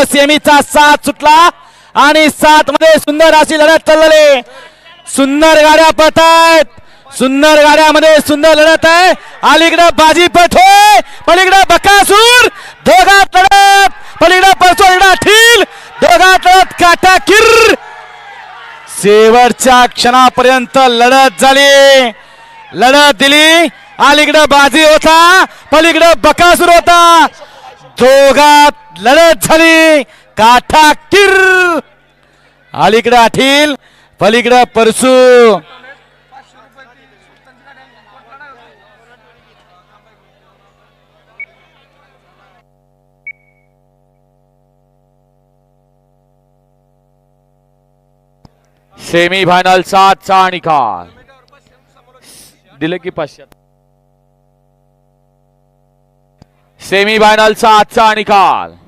मात्र सेमीचा सात सुटला आणि सात मध्ये सुंदर अशी लढत चाललेली सुंदर गाड्या पळतायत. सुंदर गाड्यामध्ये सुंदर लढत आहे. अलीकडं बाजी पठे पलीकडं बकासूर. दोघात लढत. पलीकडं परसो इकडं ठील दोघात लढत काटा किर शेवटच्या क्षणापर्यंत लढत झाली. लढत दिली. अलीकडं बाजी होता. पलीकडं बकासूर होता. दोघात लढत झाली काठा किर. अलीकडे आठील पलीकडे परसू. सेमी फायनल सातचा निकाल. दिले की पाचशे. सेमी फायनल सातचा निकाल.